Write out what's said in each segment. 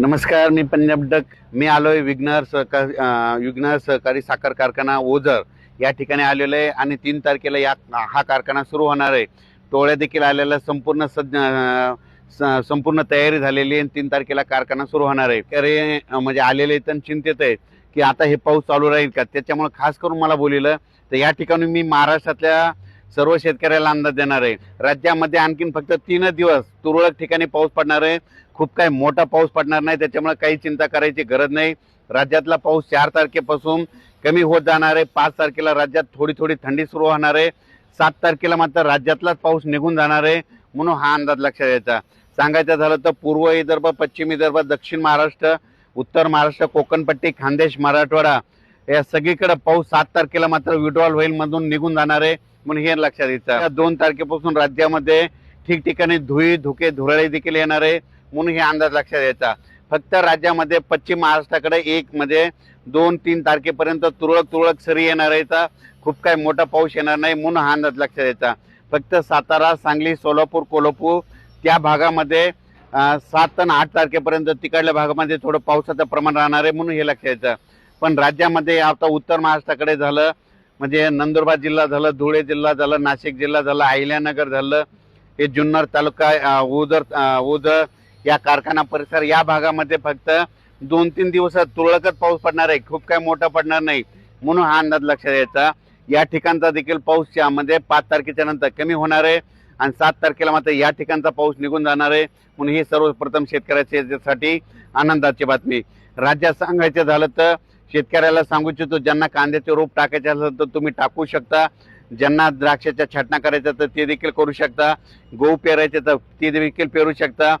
नमस्कार मी पंजाब डक. मी आलोय विघ्नर सहकार विघ्नर सहकारी साखर कारखाना ओझर. या ठिकाणी आलेलो आहे आणि तीन तारखेला या हा कारखाना सुरू होणार आहे. टोळ्या देखील आलेल्या संपूर्ण सज्ज स- संपूर्ण तयारी झालेली आहे आणि तीन तारखेला कारखाना सुरू होणार आहे. अरे म्हणजे आलेले तर चिंतेत आहेत की आता हे पाऊस चालू राहील का? त्याच्यामुळे खास करून मला बोलिलं तर या ठिकाणी मी महाराष्ट्रातल्या सर्व शेतकऱ्याला अंदाज देणार आहे. राज्यामध्ये आणखीन फक्त तीनच दिवस तुरळक ठिकाणी पाऊस पडणार आहे. खूप काही मोठा पाऊस पडणार नाही. त्याच्यामुळे काही चिंता करायची गरज नाही. राज्यातला पाऊस चार तारखेपासून कमी होत जाणार आहे. पाच तारखेला राज्यात थोडी थोडी थंडी सुरू होणार आहे. सात तारखेला मात्र राज्यातलाच पाऊस निघून जाणार आहे म्हणून हा अंदाज लक्षात यायचा सांगायचं झालं तर पूर्व विदर्भ पश्चिम विदर्भ दक्षिण महाराष्ट्र उत्तर महाराष्ट्र कोकणपट्टी खानदेश मराठवाडा या सगळीकडे पाऊस सात तारखेला मात्र विड्रॉल होईल मधून निघून जाणार आहे. म्हणून हे लक्षात येतं. दोन तारखेपासून राज्यामध्ये ठिकठिकाणी धुळी धुके धुराळे देखील येणार आहे म्हणून हे अंदाज लक्षात यायचा फक्त राज्यामध्ये पश्चिम महाराष्ट्राकडे एक मध्ये दोन तीन तारखेपर्यंत तुरळक तुरळक सरी येणार आहे खूप काही मोठा पाऊस येणार नाही म्हणून हा अंदाज लक्षात यायचा फक्त सातारा सांगली सोलापूर कोल्हापूर त्या भागामध्ये सात आणि आठ तारखेपर्यंत तिकडल्या भागामध्ये थोडं पावसाचं प्रमाण राहणार आहे म्हणून हे लक्षात यायचं पण राज्यामध्ये आता उत्तर महाराष्ट्राकडे झालं म्हणजे नंदुरबार जिल्हा झालं धुळे जिल्हा झालं नाशिक जिल्हा झालं अहिल्यानगर झालं हे जुन्नर तालुका अं, ओझर ओझर या कारखाना परिसर या भागामध्ये फक्त दोन तीन दिवसात तुरळकच पाऊस पडणार आहे. खूप काही मोठा पडणार नाही. म्हणून हा अंदाज लक्षात यायचा. या ठिकाणचा देखील पाऊस यामध्ये पाच तारखेच्या नंतर कमी होणार आहे आणि सात तारखेला मात्र या ठिकाणचा पाऊस निघून जाणार आहे. म्हणून ही सर्वप्रथम शेतकऱ्यासाठी आनंदाची बातमी. राज्यात सांगायचं झालं तर शेतकऱ्याला सांगू इच्छितो ज्यांना कांद्याचे रोप टाकायचे असेल तर तुम्ही टाकू शकता. ज्यांना द्राक्षाच्या छाटणा करायचं तर ते देखील करू शकता. गहू पेरायचे तर ते देखील पेरू शकता.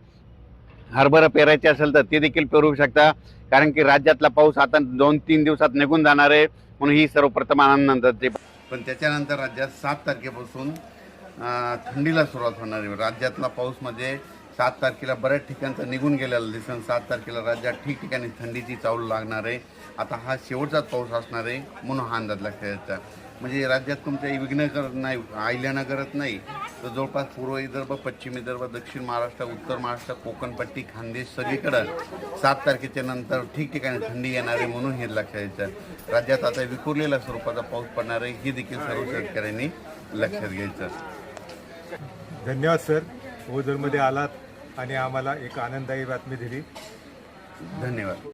हरभरा पेरायचे असेल तर ते देखील पेरू शकता. कारण की राज्यातला पाऊस आता दोन तीन दिवसात निघून जाणार आहे. म्हणून ही सर्वप्रथम आनंदाचे पण त्याच्यानंतर राज्यात सात तारखेपासून थंडीला सुरुवात होणार आहे. राज्यातला पाऊस म्हणजे सात तारखेला बऱ्याच ठिकाणचं निघून गेलेलं दिसून सात तारखेला राज्यात ठिकठिकाणी थंडीची चावल लागणार आहे. आता हा शेवटचाच पाऊस असणार आहे म्हणून हा अंदाज लक्षात म्हणजे राज्यात तुमच्या विघ्न करत नाही आयल्यानं करत नाही. तर जवळपास पूर्व विदर्भ पश्चिम विदर्भ दक्षिण महाराष्ट्र उत्तर महाराष्ट्र कोकणपट्टी खानदेश सगळीकडं सात तारखेच्या नंतर ठिकठिकाणी थंडी येणार आहे म्हणून हे लक्षात घ्यायचं राज्यात आता विखुरलेल्या स्वरूपाचा पाऊस पडणार आहे हे देखील सर्व शेतकऱ्यांनी लक्षात घ्यायचं. धन्यवाद सर. ओझरमध्ये आलात आणि आम्हाला एक आनंददायी बातमी दिली. धन्यवाद.